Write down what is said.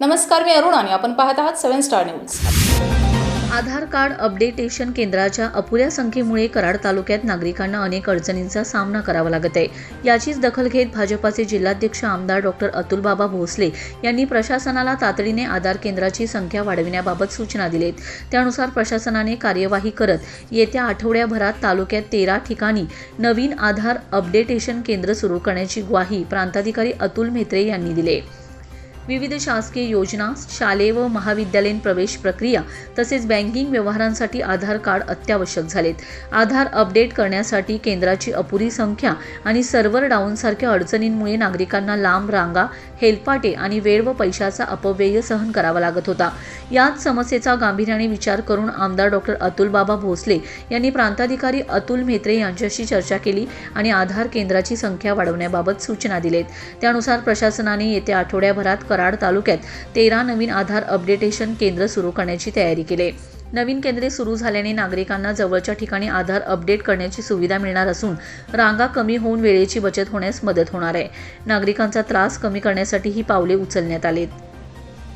नमस्कार मी अरुण आणि आपण पाहत आहात seven star news. Aadhaar card updation केंद्राच्या अपुऱ्या संख्येमुळे कराड तालुक्यात नागरिकांना अनेक अडचणींचा सामना करावा लागत आहे. याचीच दखल घेत भाजपाचे जिल्हाध्यक्ष आमदार डॉक्टर अतुलबाबा भोसले यांनी प्रशासनाला तातडीने आधार केंद्राची संख्या वाढविण्याबाबत सूचना दिलेत. त्यानुसार प्रशासनाने कार्यवाही करत येत्या आठवड्याभरात तालुक्यात तेरा ठिकाणी नवीन आधार अपडेटेशन केंद्र सुरू करण्याची ग्वाही प्रांताधिकारी अतुल म्हेत्रे यांनी दिली विविध शासकीय योजना शालेय व महाविद्यालयीन प्रवेश प्रक्रिया तसेच बँकिंग व्यवहारांसाठी आधार कार्ड अत्यावश्यक झालेत. आधार अपडेट करण्यासाठी केंद्राची अपुरी संख्या आणि सर्व्हर डाऊनसारख्या अडचणींमुळे नागरिकांना लांब रांगा हेलपाटे आणि वेळ व पैशाचा अपव्यय सहन करावा लागत होता. याच समस्येचा गांभीर्याने विचार करून आमदार डॉक्टर अतुलबाबा भोसले यांनी प्रांताधिकारी अतुल म्हेत्रे यांच्याशी चर्चा केली आणि आधार केंद्राची संख्या वाढवण्याबाबत सूचना दिलेत. त्यानुसार प्रशासनाने येत्या आठवड्याभरात कराड तालुक्यात तेरा नवीन आधार अपडेटेशन केंद्र सुरू करण्याची तयारी केली. आहे. नवीन केंद्रे सुरू झाल्याने नागरिकांना जवळच्या ठिकाणी आधार अपडेट करण्याची सुविधा मिळणार असून रांगा कमी होऊन वेळेची बचत होण्यास मदत होणार आहे. नागरिकांचा त्रास कमी करण्यासाठी ही पावले उचलण्यात आलेत.